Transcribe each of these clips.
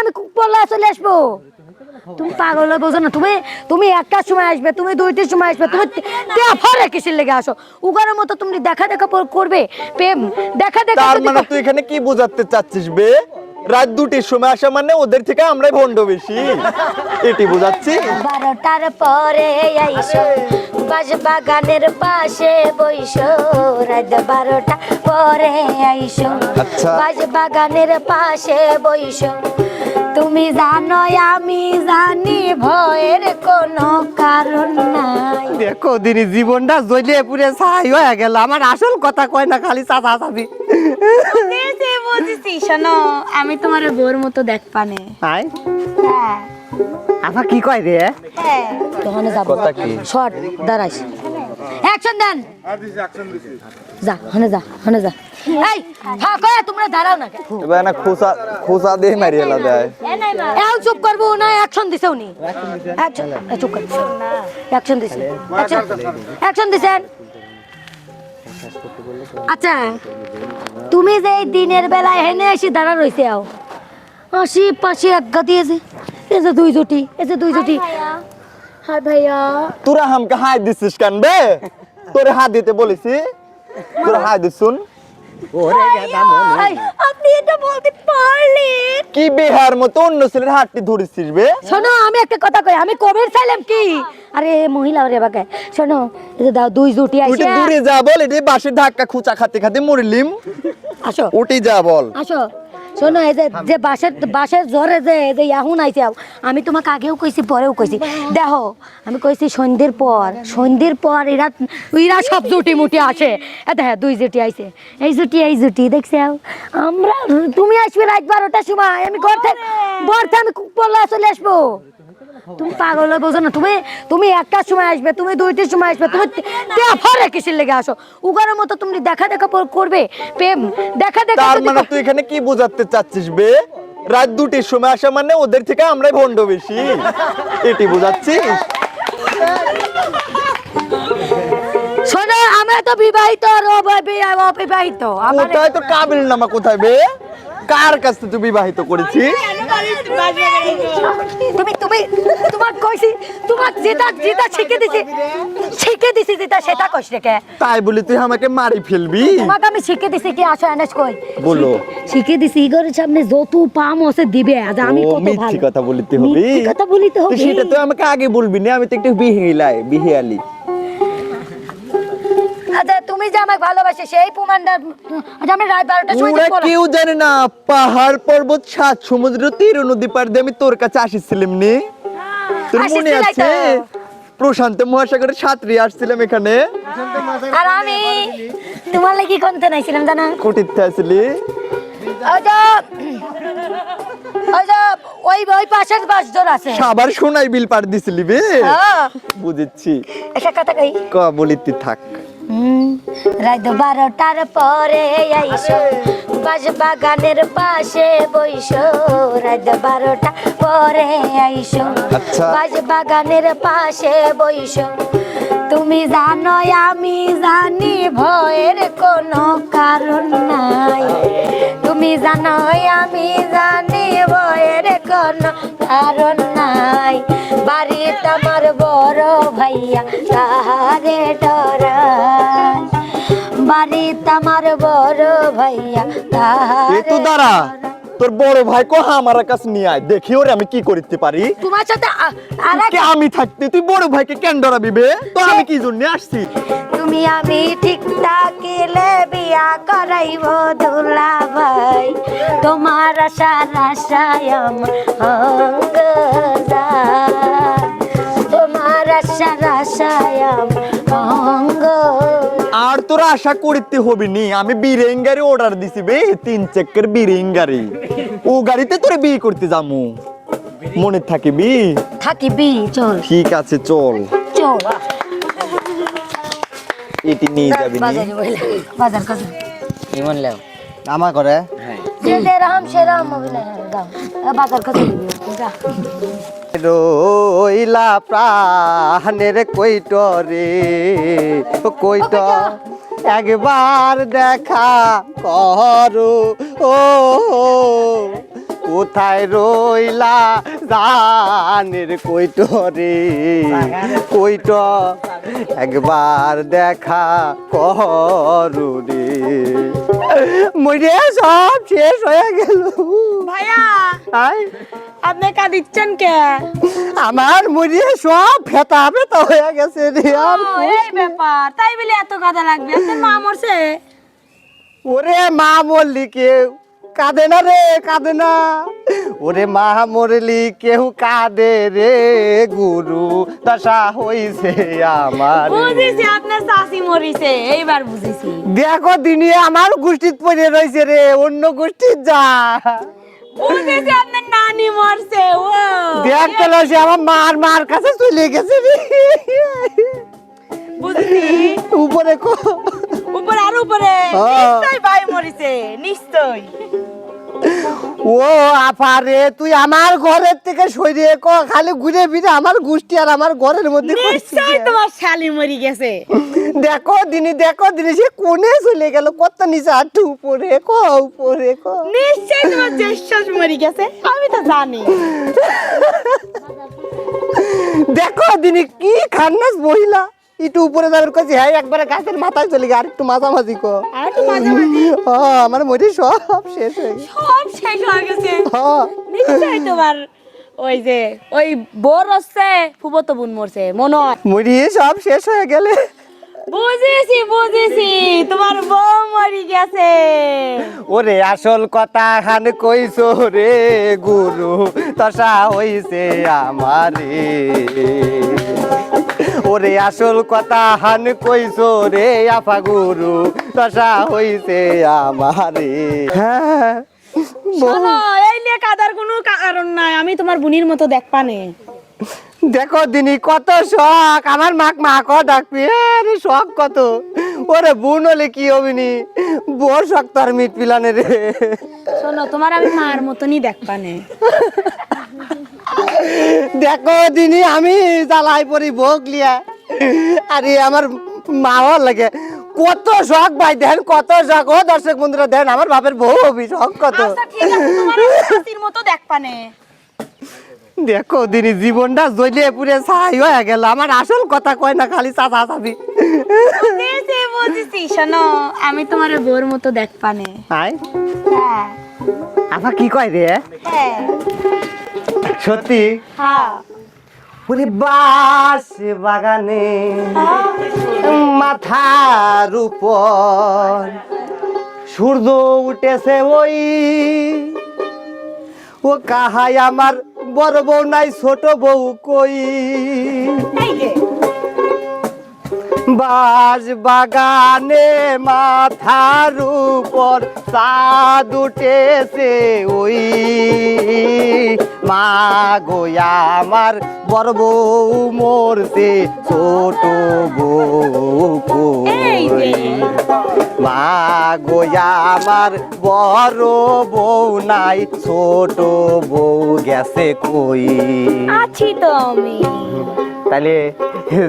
আমি বললে চলে আসব। তুমি পাগল হয়ে বোঝো না তুমি তুমি একটার সময় আসবে তুমি দুইটার সময় আসবে তুমি কিসের লেগে আসো? উগারের মতো তুমি দেখা দেখা করবে প্রেম দেখা দেখা মানে তুই এখানে কি বোঝাতে চাচ্ছিস বে? রাত দুটির সময় আসা মানে ওদের থেকে আমরাই ভন্ড বেশি। এটি বোঝাচ্ছিস বারোটার পরে আইসো বাজ বাগানের পাশে বইসো। রাত বারোটা পরে আইসো আচ্ছা। বাজ বাগানের পাশে বইসো। তুমি জানো আমি জানি ভয়ের কোনো কারণ নাই। দেখো দিনি জীবনটা জ্বলিয়ে পুড়ে ছাই হয়ে গেল। আমার আসল কথা কয় না খালি চাচা বুঝেছি বুঝেছি। শোনো আমি তোমার বোর মতো দেখ পানে তাই হ্যাঁ। আপা কি কয় রে? হ্যাঁ। দোকানে যাব কথা কি? শর্ট দাঁড়াইস অ্যাকশন দেন যা হনে যা হনে যা এই হ্যাঁ কয়ে তোমরা দাঁড়াও না এবার না খোসা খোসা দিয়ে মারিয়ে এলা দেয় এও চুপ করব না অ্যাকশন দিছে উনি অ্যাকশন চুপ কর অ্যাকশন দিছে অ্যাকশন দিছেন আচ্ছা তুমি যে এই দিনের বেলায় হেনে এসে দাঁড়া রইছে আও আশি পাশে একগা দিয়েছে এই যে দুই জুটি এই যে দুই জুটি হাই ভাইয়া তোরা হামকে হাই দিছিস কেন বে তোরে হাত দিতে বলেছি। তোরা হাত দিছুন আপনি এটা বলতে পারলেন। কি বেহার মতো অন্য ছেলের হাতটি ধরেছিস বে? শোনো আমি একটা কথা কই আমি কবের চাইলাম কি? আরে মহিলা রে বাকে শোনো এই দাও দুই জুটি তুই আইছে দূরে যা বল এটি ধাক্কা খুচা খাতে খাতে মরিলিম। আসো। ওটি যা বল। আসো। শোনো এই যে যে বাসের বাসের জ্বরে যে এই যে ইয়াহুন আইছে আমি তোমাকে আগেও কইছি পরেও কইছি। দেখো আমি কইছি সন্ধ্যের পর সন্ধ্যের পর এরা এরা সব জুটি মুটি আসে দেখ দুই জুটি আইছে। এই জুটি এই জুটি দেখছে আমরা তুমি আসবে রাত বারোটার সময় আমি ঘর থেকে ঘর থেকে আমি চলে আসব। তুমি পাগল হয়ে বোঝো না তুমি তুমি একটার সময় আসবে তুমি দুইটার সময় আসবে তুমি তেফারে কিসের লেগে আসো। উগারের মতো তুমি দেখা দেখা করবে প্রেম দেখা দেখা তার মানে তুই এখানে কি বোঝাতে চাচ্ছিস বে? রাত দুটির সময় আসা মানে ওদের থেকে আমরাই ভন্ড বেশি। এটি বোঝাচ্ছিস? শোনো আমরা তো বিবাহিত আর অবিবাহিত। আমার কোথায়? তোর কাবিল নামা কোথায় বে? কার কাছ থেকে তুই বিবাহিত করেছিস? তুমি তুমি তোমার কইছি তোমার যেটা যেটা শিখে দিছি শিখে দিছি যেটা সেটা কইছ রেখে। তাই বলি তুই আমাকে মারি ফেলবি? তোমাকে আমি শিখে দিছি কি আসো কই। বলো। শিখে দিছি ইগরের সামনে যত পাম আছে দিবে আজ আমি কত মিথ্যি ভালো কথা বলিতে হবে। মিথ্যি কথা বলিতে তো হবে সেটা তো আমাকে আগে বলবি না আমি তো একটু বিহিলাই বিহিয়ালি। তুমি যে আমাকে ভালোবাসে সেই প্রমাণটা আজ আমি রাত বারোটার সময় ওরা কেউ জানে না পাহাড় পর্বত সাত সমুদ্র তীর নদী পার দিয়ে আমি তোর কাছে আসিছিলাম নি। তোর মনে আসিছিলাই আছে? প্রশান্ত মহাসাগরের সাঁতরি আসছিলাম এখানে। আর আমি তোমার লাগি কোনতে নাইছিলাম জানা? কোটিতে আসলি। ওই যে ওই যে ওই ওই পাশের বাস জোর আছে। সাবার সোনাই বিল পার দিছিলি বে? হ্যাঁ। বুঝেছি। একটা কথা কই? ক বলিতে থাক। রাত বারোটার পরে আইসো। বাজ বাগানের পাশে বইসো। রাত বারোটা পরে আইসো। আচ্ছা। বাজ বাগানের পাশে বইসো। তুমি জানো আমি জানি ভয়ের কোনো কারণ নাই। তুমি জানো আমি জানি ভয়ের কোনো কারণ নাই। বাড়িতে আমার বড় ভাইয়া তাহারে ডরাই বাড়িতে আমার বড় ভাইয়া তাহারে তো দাঁড়া। তোর বড় ভাই কো আমার কাছে নিয়ে আয়? দেখি ওরে আমি কি করতে পারি। তোমার সাথে আমি থাকতে? তুই বড় ভাইকে কেন ডরাবি বে? তো আমি কি জন্য আসছি? তুমি আমি ঠিক থাকিলে বিয়া করাইব দুলা ভাই। তোমার আশা আশায় অঙ্গ তোমার আশা আশায় অঙ্গ আর তোর আশা করতে হবে নি আমি বিরেঙ্গারি অর্ডার দিছি বে তিন চেকের বিরেঙ্গারি ও গাড়িতে তোরে বিয়ে করতে যামু। মনে থাকিবি? থাকিবি চল। ঠিক আছে চল। চল। এটি নিয়ে যাবি নি? বাজারে বইলে। বাজার কাছে ইমন লেও। আমার করে? যে যেরকম সেরকম অভিনয় দাও বাজার কাছে দিবি? যা। রইলা প্রাণের কইট রে কইট একবার দেখা করো। ও। কোথায় রইলা জানের কইট রে? কইট একবার দেখা করু রে। মরে সব শেষ হয়ে গেল। ভাইয়া আয়। আপনি কাঁদিচ্ছেন কে? আমার মরে সব ফেতা ফেতা হয়ে গেছে রে আর এই ব্যাপার তাই বলে এত কথা লাগবে? আপনার মা মরছে? ওরে মা মরলি কেউ। কাঁদে না রে কাঁদে না। ওরে মা মরলি কেউ কাঁদে রে গুরু দশা হইছে আমার। বুঝেছি আপনার শাশি মরিছে এইবার বুঝেছি। দেখো দিনে আমার গোষ্ঠীত পড়ে রয়েছে রে অন্য গোষ্ঠীর যা। বুঝেছি আপনার নানি মরছে ও। দেখ তো সে আমার মার মার কাছে চলে গেছে রে। বুঝেছি। উপরে কো। উপরে আর উপরে। হ্যাঁ। নিশ্চয় ভাই মরিছে নিশ্চয় ও আপারে তুই আমার ঘরের থেকে সরিয়ে ক খালি ঘুরে ফিরে আমার গোষ্ঠী আর আমার ঘরের মধ্যে তোমার শালি মরি গেছে। দেখো দিনি দেখো দিনি সে কোনে চলে গেল কত নিচে আটু উপরে ক উপরে ক। নিশ্চয় তোমার মরি গেছে আমি তো জানি। দেখো দিনি কি খান্নাস মহিলা। একটু উপরে যাবে কইছি হ্যাঁ একবারে গাছের মাথায় চলে গিয়ে আর একটু মাঝামাঝি কো। আর একটু মাঝামাঝি? হ্যাঁ আমার মোটে সব শেষ হয়ে গেছে। সব শেষ হয়ে গেছে। হ্যাঁ। তোমার ওই যে ওই বোর হচ্ছে ফুবতো বোন মরছে মনে হয়। মরিয়ে সব শেষ হয়ে গেলে। বুঝেছি বুঝেছি। তোমার বউ মরি গেছে। ওরে আসল কথা খান কইছো রে গুরু তসা হইছে আমারে। ওরে আসল কথা হান কইছো রে আফা গুরু তসা হইছে আমারে। হ্যাঁ এই নিয়ে কাদার কোনো কারণ নাই। আমি তোমার বুনির মতো দেখপানে দেখো দিনি কত শখ। আমার মাক মাক ডাকবি। আরে শখ কত। ওরে বোন হলে কি হবিনি বোর শখ তার মিট পিলানে রে। শোনো তোমার আমি মার মতনই দেখপানে দেখো দিনি আমি জ্বালাই পরি ভোগ লিয়া। আরে আমার মাও লাগে। কত শখ ভাই দেন কত শখ। ও দর্শক বন্ধুরা দেন আমার বাপের বউ হবি শখ কত। আচ্ছা ঠিক আছে তোমার মতো দেখপানে দেখো দিনি জীবনটা জ্বলিয়ে পুরে ছাই হয়ে গেল। আমার আসল কথা কয় না খালি চাচা চাবি বুঝেছি শোনো আমি তোমার বোর মতো দেখপানে। আয় হ্যাঁ। আপা কি কয় রে? হ্যাঁ। সত্যি? হ্যাঁ। ওরে বাস বাগানে মাথার উপর সূর্য উঠেছে ওই। ও কাহাই আমার বড় বউ নাই ছোট বউ কই? বাস বাগানে মাথার উপর চাঁদ উঠেছে ওই। মা গোয়া আমার বড় বউ মরছে ছোট বউ কই? মা গোয়া আমার বড় বউ নাই ছোট বউ গেছে কই? আছি তো আমি। তাহলে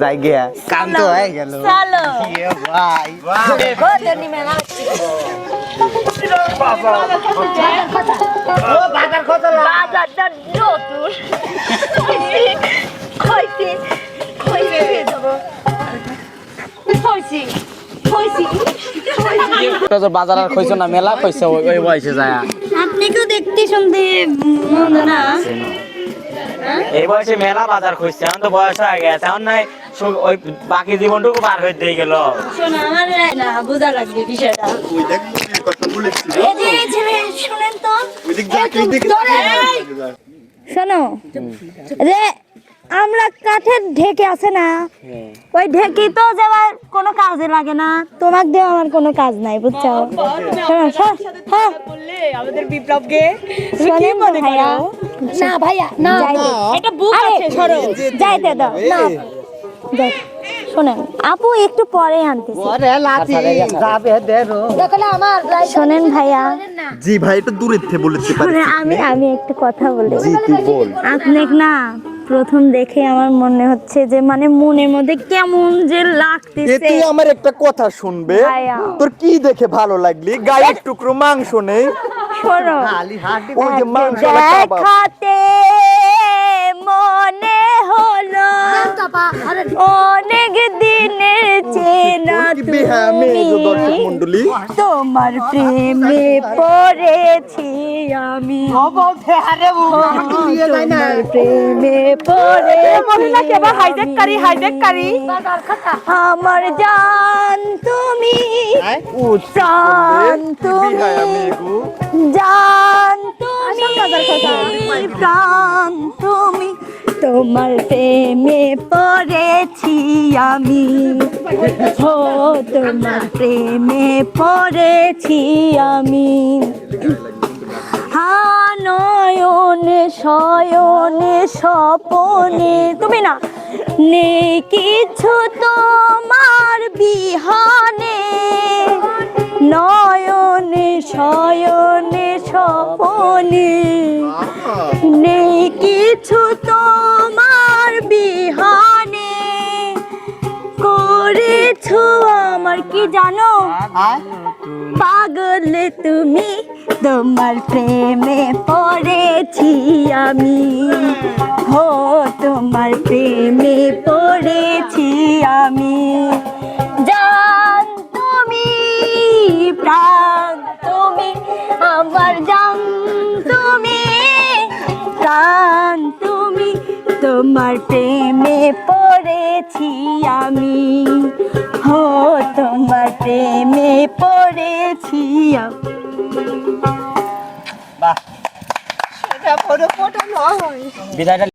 যাই গিয়া কাম তো হয়ে গেল। চলো ইয়ে ভাই বাজারটা নতুন। হইছে হইছে যাব হইছে হইছে এটা তো বাজার আর কইছো না মেলা কইছে ওই ওই বয়সে যায়। আপনি তো দেখতে শুনতে মন্দ না? এই বয়সে মেলা বাজার কইছে এখন তো বয়স হয়ে গেছে এখন নাই ওই বাকি জীবনটুকু পার হয়ে দিয়ে গেল। শোনো বোঝা লাগবে বিষয়টা। এই যে এই ছেলে শুনেন তো। শোনো যে আমরা কাঠের ঢেকে আছে না। ওই ঢেকি তো যাওয়ার কোনো কাজে লাগে না। তোমাক দিয়ে আমার কোনো কাজ নাই বুঝছ? শোনো, হ্যাঁ আমাদের বিপ্লবকে। না ভাইয়া না একটা বুক আছে সরো। যাইতে দাও। না যাই। শোনেন আপু একটু পরে আনতেছি। লাঠি যাবে দেরো। শোনেন ভাইয়া। জি ভাই একটু দূরের থেকে বলতে পারি আমি আমি একটু কথা বলি জি তুই বল। আপনি না প্রথম দেখে আমার মনে হচ্ছে যে মানে মনের মধ্যে কেমন যে লাগতেছে। তুই আমার একটা কথা শুনবে। তোর কি দেখে ভালো লাগলি? গায়ে টুকরো মাংস নেই। শোনো খালি হাড়ি ওই যে মাংস বাচ্চা অনেক দিনের চেনা কি বেহামে এই যে দর্শক তুমি তোমার প্রেমে পড়েছি আমি। তোমার প্রেমে পড়েছি আমি। আমার জান তুমি প্রাণ তুমি। জান তুমি প্রাণ তুমি। তোমার প্রেমে পড়েছি আমি। ও তোমার প্রেমে পড়েছি আমি। নয়নে শয়নে স্বপনে তুমি না নেই কিছু তোমার বিহানে। নয়নে শয়নে স্বপনে নেই কিছু তোমার বিহানে করেছ আমার কি জানো? পাগল তুমি, তোমার প্রেমে পড়েছি আমি। হো, তোমার প্রেমে পড়েছি আমি। জান তুমি, প্রাণ তুমি, আমার জান তোমার প্রেমে পড়েছি আমি। হো তোমার প্রেমে পড়েছি আমি। বিদায়টা